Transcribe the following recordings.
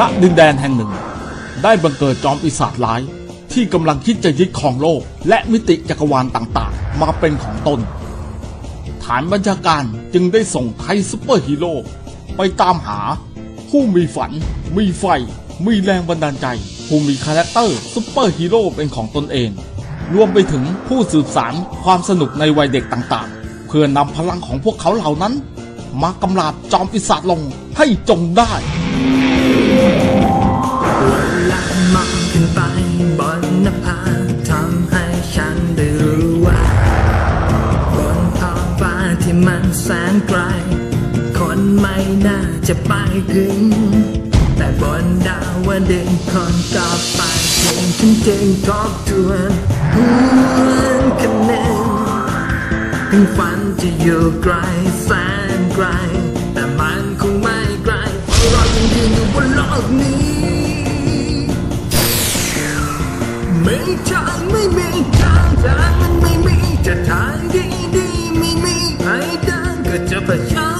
ณดินแดนแห่งหนึ่ง ได้บังเกิดจอมปีศาจร้าย ที่กำลังคิดจะยึดครองโลก และมิติจักรวาลต่างๆ มาเป็นของตน ฐานบัญชาการจึงได้ส่งไทซุปเปอร์ฮีโร่ไปตามหา ผู้มีฝัน มีไฟ มีแรงบันดาลใจ ผู้มีคาแรคเตอร์ซุปเปอร์ฮีโร่เป็นของตนเอง รวมไปถึงผู้สืบสารความสนุกในวัยเด็กต่างๆ เพื่อนำพลังของพวกเขาเหล่านั้น มากำราบจอมปีศาจลงให้จงได้ ละมองขึ้นไปบนน้าทำให้ฉันได้รู้ว่า บนท้องฟ้าที่มันแสนไกล คนไม่น่าจะไปถึง แต่บนดาวดึงส์คนก็ไปถึงฉันจึงทบทวนหวนคะแนนถึงฝันจะอยู่ไกลแสนไกล ยังยืนอยู่บนโลกนี้ไม่ทางไม่มีทางทางมันไม่มีจะทางดีดีไม่มีให้เดินก็จะพยายามเดินเ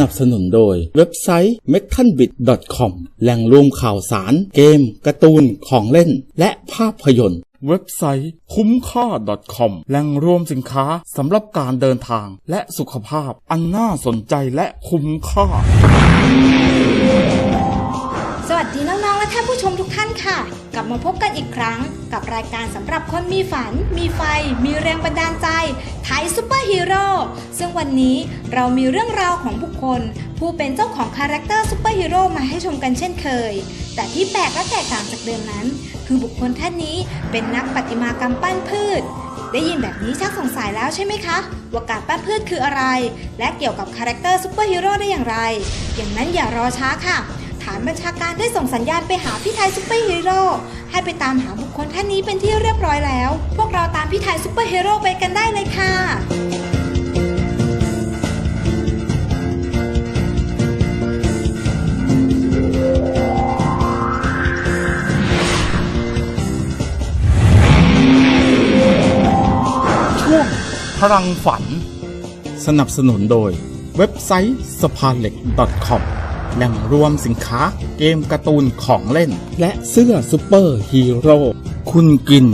นับสนุนโดยเว็บไซต์ m e t a l b i t c o m แหล่งรวมข่าวสาร เกม การ์ตูน ของเล่น และภาพยนตร์เว็บไซต์คุ้มค่า .com แหล่งรวมสินค้าสำหรับการเดินทางและสุขภาพอันน่าสนใจและคุ้มค่า ท่านผู้ชมทุกท่านค่ะ กลับมาพบกันอีกครั้ง กับรายการสำหรับคนมีฝัน มีไฟ มีแรงบันดาลใจไทยซูเปอร์ฮีโร่ซึ่งวันนี้เรามีเรื่องราวของบุคคล ผู้เป็นเจ้าของคาแรคเตอร์ซูเปอร์ฮีโร่มาให้ชมกันเช่นเคย แต่ที่แปลกและแตกต่างจากเดิมนั้น คือบุคคลท่านนี้เป็นนักประติมากรรมปั้นพืชได้ยินแบบนี้ชักสงสัยแล้วใช่ไหมคะ ว่าการปั้นพืชคืออะไร และเกี่ยวกับคาแรคเตอร์ซูเปอร์ฮีโร่ได้อย่างไร อย่างนั้นอย่ารอช้าค่ะ ฐานบัญชาการได้ส่งสัญญาณไปหาพี่ไทยซุปเปอร์ฮีโร่ให้ไปตามหาบุคคลท่านนี้เป็นที่เรียบร้อยแล้ว พวกเราตามพี่ไทยซุปเปอร์ฮีโร่ไปกันได้เลยค่ะช่วงพลังฝัน สนับสนุนโดยเว็บไซต์สภาเหล็ก .com แหล่งรวมสินค้า เกมการ์ตูนของเล่น และเสื้อซูเปอร์ฮีโร่คุณกิน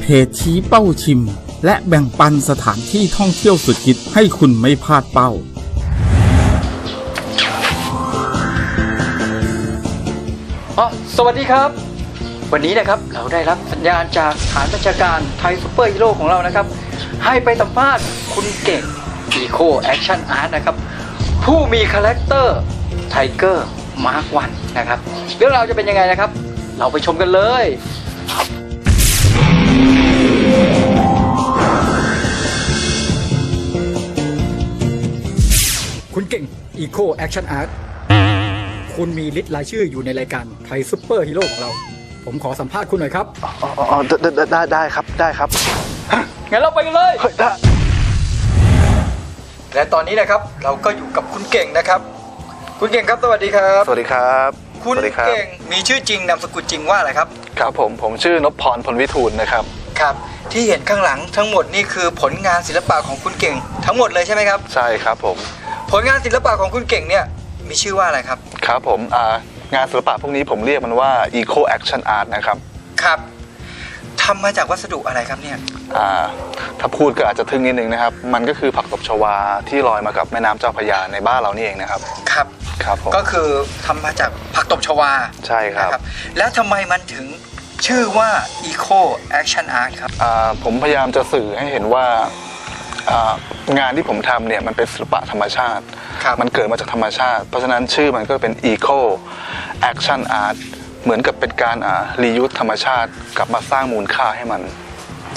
เพจชี้เป้าชิม และแบ่งปันสถานที่ท่องเที่ยวสุดฮิตให้คุณไม่พลาดเป้า อ๋อสวัสดีครับ วันนี้นะครับเราได้รับสัญญาณจากฐานบัญชาการไทยซูเปอร์ฮีโร่ของเรานะครับ ให้ไปสัมภาษณ์คุณเก่ง Eco Action Art นะครับ ผู้มีคาแรคเตอร์ ไทเกอร์มาร์ควันนะครับ เรื่องราวจะเป็นยังไงนะครับ เราไปชมกันเลยคุณเก่ง Eco Action Art คุณมีลิสต์รายชื่ออยู่ในรายการไทยซุปเปอร์ฮีโร่ของเรา ผมขอสัมภาษณ์คุณหน่อยครับอ๋ออ๋ออ๋อได้ได้ได้ได้ครับได้ครับงั้นเราไปกันเลย เฮ้ยได้และตอนนี้นะครับเราก็อยู่กับคุณเก่งนะครับ คุณเก่งครับสวัสดีครับ สวัสดีครับคุณสวัสดีครับเก่งมีชื่อจริงนามสกุลจริงว่าอะไรครับ ครับผมผมชื่อนพพรพลวิทูลนะครับ ครับ ที่เห็นข้างหลังทั้งหมดนี่คือผลงานศิลปะของคุณเก่ง ทั้งหมดเลยใช่ไหมครับ ใช่ครับผมผลงานศิลปะของคุณเก่งเนี่ยมีชื่อว่าอะไรครับ ครับผมอ่างานศิลปะพวกนี้ผมเรียกมันว่า Eco Action Art นะครับ ครับ ทำมาจากวัสดุอะไรครับเนี่ยอ่าถ้าพูดก็อาจจะทึ่งนิดนึงนะครับ มันก็คือผักตบชวาที่ลอยมากับแม่น้ำเจ้าพระยาในบ้านเรานี่เองนะครับครับครับผมก็คือทำมาจากผักตบชวาใช่ครับนะแล้วทำไมมันถึงชื่อว่า Eco Action Art ครับอ่าผมพยายามจะสื่อให้เห็นว่าอ่างานที่ผมทำเนี่ยมันเป็นศิลปะธรรมชาติครับมันเกิดมาจากธรรมชาติ เพราะฉะนั้นชื่อมันก็เป็น Eco Action Art เหมือนกับเป็นการอ่ารียูสธรรมชาติกลับมาสร้างมูลค่าให้มัน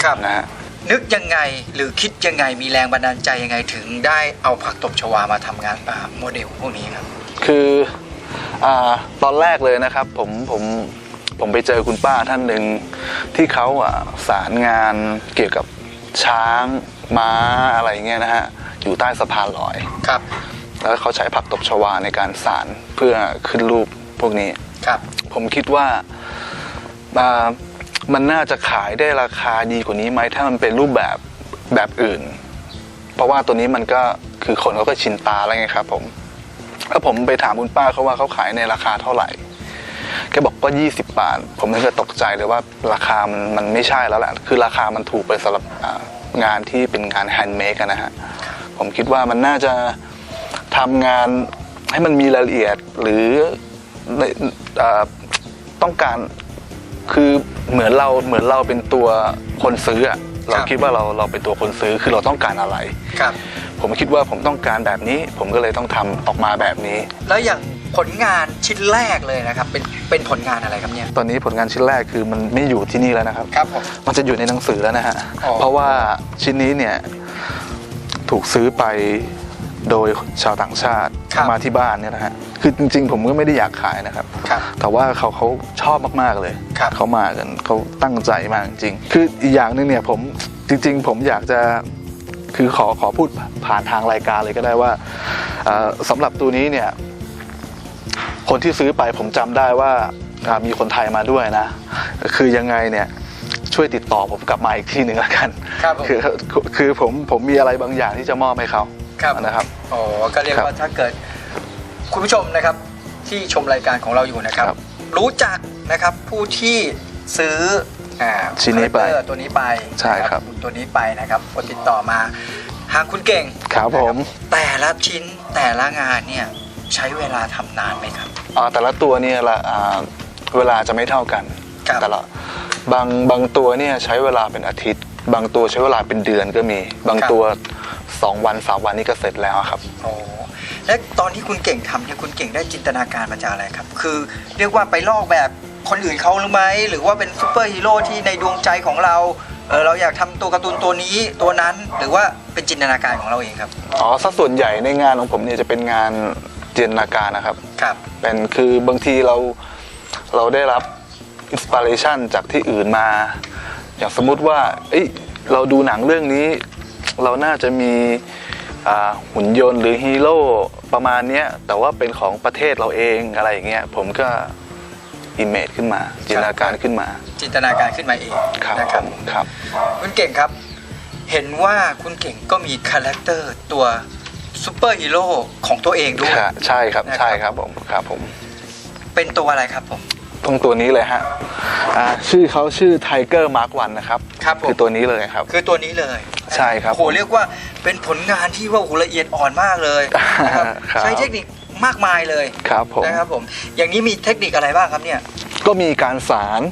ครับนะฮะนึกยังไงหรือคิดยังไงมีแรงบันดาลใจยังไงถึงได้เอาผักตบชวามาทำงานอ่าโมเดลพวกนี้ครับคืออ่าตอนแรกเลยนะครับผมผมผมไปเจอคุณป้าท่านหนึ่งที่เขาอะสารงานเกี่ยวกับช้างม้าอะไรเงี้ยนะฮะอยู่ใต้สะพานลอยครับ แล้วเขาใช้ผักตบชวาในการสารเพื่อขึ้นรูปพวกนี้ ครับ ผมคิดว่าามันน่าจะขายได้ราคาดีกว่านี้ไหมถ้ามันเป็นรูปแบบแบบอื่น เพราะว่าตัวนี้มันก็คือคนเขาก็ชินตาแล้วไงครับผมแล้วผมไปถามคุณป้าเขาว่าเขาขายในราคาเท่าไหร่แกบอกว่า20บาท ผมนึกจะตกใจเลยว่าราคามันมันไม่ใช่แล้วแหละคือราคามันถูกไปสำหรับงานที่เป็นงานแฮนด์เมดนะฮะผมคิดว่ามันน่าจะทำงานให้มันมีรายละเอียดหรือใน ต้องการคือเหมือนเราเหมือนเราเป็นตัวคนซื้ออะเราคิดว่าเราเราเป็นตัวคนซื้อคือเราต้องการอะไรครับ ผมคิดว่าผมต้องการแบบนี้ ผมก็เลยต้องทำออกมาแบบนี้ แล้วอย่างผลงานชิ้นแรกเลยนะครับ เป็นเป็นผลงานอะไรครับเนี่ยตอนนี้ผลงานชิ้นแรกคือมันไม่อยู่ที่นี่แล้วนะครับครับผมมันจะอยู่ในหนังสือแล้วนะฮะอ๋อเพราะว่าชิ้นนี้เนี่ยถูกซื้อไป โดยชาวต่างชาติมาที่บ้านเนี่ยนะฮะคือจริงๆ ผมก็ไม่ได้อยากขายนะครับ ครับแต่ว่าเขาเขาชอบมากๆเลยครับ เขามากันเขาตั้งใจมากจริงๆคืออีกอย่างหนึงเนี่ยผมจริง ๆ ผมอยากจะคือขอขอพูดผ่านทางรายการเลยก็ได้ว่าเอ่อสำหรับตัวนี้เนี่ย คนที่ซื้อไปผมจำได้ว่าอ่ามีคนไทยมาด้วยนะ คือยังไงเนี่ยช่วยติดต่อผมกลับมาอีกที่หนึ่งแล้วกัน ครับผม คือคือผมผมมีอะไรบางอย่างที่จะมอบให้เขา ครับนะครับอ๋อก็เรียกครับว่าถ้าเกิด คุณผู้ชมนะครับที่ชมรายการของเราอยู่นะครับครับรู้จักนะครับผู้ที่ซื้ออ่าชิ้นนี้ไปคาแรคเตอร์ตัวนี้ไปใช่ครับนะตัวนี้ไปนะครับกดติดต่อมาหางคุณเก่งครับผมแต่ละชิ้นแต่ละงานเนี่ยใช้เวลาทำนานไหมครับอ่าแต่ละตัวเนี่ยละอ่าเวลาจะไม่เท่ากันครับแต่ละบางบางตัวเนี่ยใช้เวลาเป็นอาทิตย์ บางตัวใช้เวลาเป็นเดือนก็มี บางตัว สองวันสามวันนี่ก็เสร็จแล้วครับโอ้และตอนที่คุณเก่งทำเนี่ยคุณเก่งได้จินตนาการมาจากอะไรครับ คือเรียกว่าไปลอกแบบคนอื่นเขาหรือไหมหรือว่าเป็นซูเปอร์ฮีโร่ที่ในดวงใจของเราเออเราอยากทำตัวการ์ตูนตัวนี้ตัวนั้นหรือว่าเป็นจินตนาการของเราเองครับ อ๋อสัดส่วนใหญ่ในงานของผมเนี่ยจะเป็นงานจินตนาการนะครับ ครับ เป็นคือบางทีเราเราได้รับอินสปิเรชันจากที่อื่นมา อย่างสมมุติว่าเอ้ยเราดูหนังเรื่องนี้ เราน่าจะมีอ่าหุ่นยนต์หรือฮีโร่ประมาณเนี้ยแต่ว่าเป็นของประเทศเราเองอะไรอย่างเงี้ยผมก็อิมเมจขึ้นมา จินตนาการขึ้นมา จินตนาการขึ้นมาเองครับนะผครับมครับคุณเก่งครับ เห็นว่าคุณเก่งก็มีคาแรคเตอร์ตัวซูเปอร์ฮีโร่ของตัวเองด้วยค่ะใช่ครับนะครับใช่ครับผมครับผม เป็นตัวอะไรครับผมตรงตัวนี้เลยฮะอ่าชื่อเขาชื่อไทเกอร์มาร์กวันนะครับครับผมคือตัวนี้เลยครับ คือตัวนี้เลย ใช่ครับโอ้โหเรียกว่าเป็นผลงานที่ว่าโอ้โหละเอียดอ่อนมากเลยนะครับครับ ใช้เทคนิคมากมายเลยครับผม นะครับผม อย่างนี้มีเทคนิคอะไรบ้างครับเนี่ย ก็มีการสาร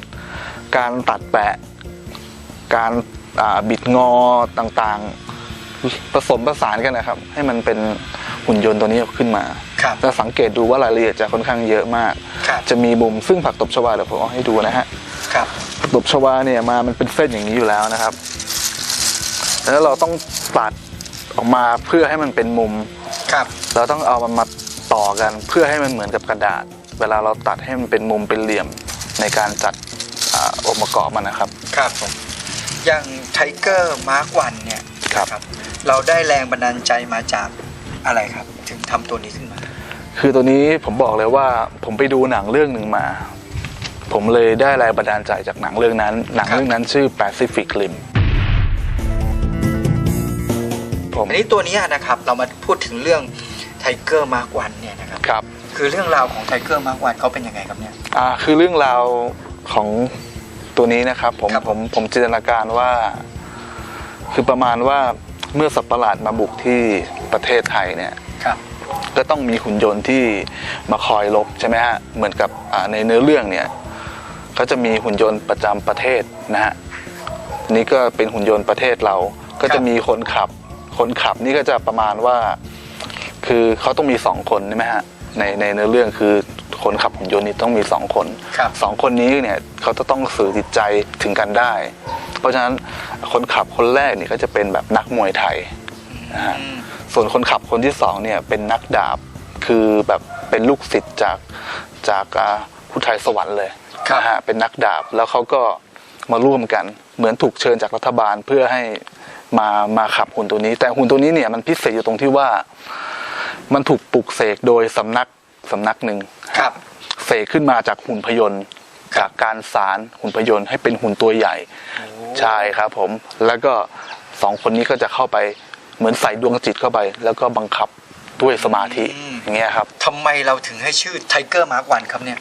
การตัดแปะ การอ่าบิดงอต่างๆ ผสมผสานกันนะครับ ให้มันเป็นหุ่นยนต์ตัวนี้ขึ้นมา ครับจะสังเกตดูว่ารายละเอียดจะค่อนข้างเยอะมาก ครับ จะมีมุมซึ่งผักตบชวาเดี๋ยวผมเอาให้ดูนะฮะ ครับ ผักตบชวาเนี่ยมามันเป็นเส้นอย่างนี้อยู่แล้วนะครับ แล้วเราต้องตัดออกมาเพื่อให้มันเป็นมุม ครับ เราต้องเอามันมาต่อกันเพื่อให้มันเหมือนกับกระดาษ เวลาเราตัดให้มันเป็นมุมเป็นเหลี่ยมในการจัดอ่าองค์ประกอบมันนะครับ ครับผมอย่างไทเกอร์มาร์กวันเนี่ยครับนะเราได้แรงบันดาลใจมาจากอะไรครับ ถึงทำตัวนี้ขึ้นมา คือตัวนี้ผมบอกเลยว่าผมไปดูหนังเรื่องหนึ่งมา ผมเลยได้แรงบันดาลใจจากหนังเรื่องนั้น หนังครับ เรื่องนั้นชื่อ Pacific Rim ผมอันนี้ตัวนี้นะครับเรามาพูดถึงเรื่องไทเกอร์มาร์กวันเนี่ยนะครับครับคือเรื่องราวของไทเกอร์มาร์กวันเขาเป็นยังไงครับเนี่ยอ่าคือเรื่องราวของตัวนี้นะครับผมครับผมผมจินตนาการว่า คือประมาณว่าเมื่อสัตว์ประหลาดมาบุกที่ประเทศไทยเนี่ยครับก็ต้องมีหุ่นยนต์ที่มาคอยลบใช่ไหมฮะเหมือนกับอ่าในเนื้อเรื่องเนี่ยเขาจะมีหุ่นยนต์ประจำประเทศนะฮะนี่ก็เป็นหุ่นยนต์ประเทศเรา ก็จะมีคนขับ คนขับนี่ก็จะประมาณว่า คือเขาต้องมีสองคนใช่ไหมฮะในในเนื้อเรื่องคือคนขับหุ่นยนต์นี่ต้องมีสองคนครับ สองคนนี้เนี่ยเขาจะต้องสื่อจิตใจถึงกันได้ เพราะฉะนั้นคนขับคนแรกเนี่ยก็จะเป็นแบบนักมวยไทยนะฮะอืมส่วนคนขับคนที่สองเนี่ยเป็นนักดาบคือแบบเป็นลูกศิษย์จากจากอ่าผู้ไทยสวรรค์เลยครับนะฮะเป็นนักดาบแล้วเขาก็มาร่วมกันเหมือนถูกเชิญจากรัฐบาลเพื่อให้ มามาขับหุ่นตัวนี้ แต่หุ่นตัวนี้เนี่ยมันพิเศษอยู่ตรงที่ว่า มันถูกปลุกเสกโดยสำนักสำนักหนึ่งครับ เสกขึ้นมาจากหุ่นพยนต์จากการสารหุ่นพยนต์ให้เป็นหุ่นตัวใหญ่ใช่ครับผมแล้วก็สองคนนี้ก็จะเข้าไปเหมือนใส่ดวงจิตเข้าไป แล้วก็บังคับด้วยสมาธิอืมอย่างเงี้ยครับทำไมเราถึงให้ชื่อไทเกอร์มาร์กวันครับเนี่ย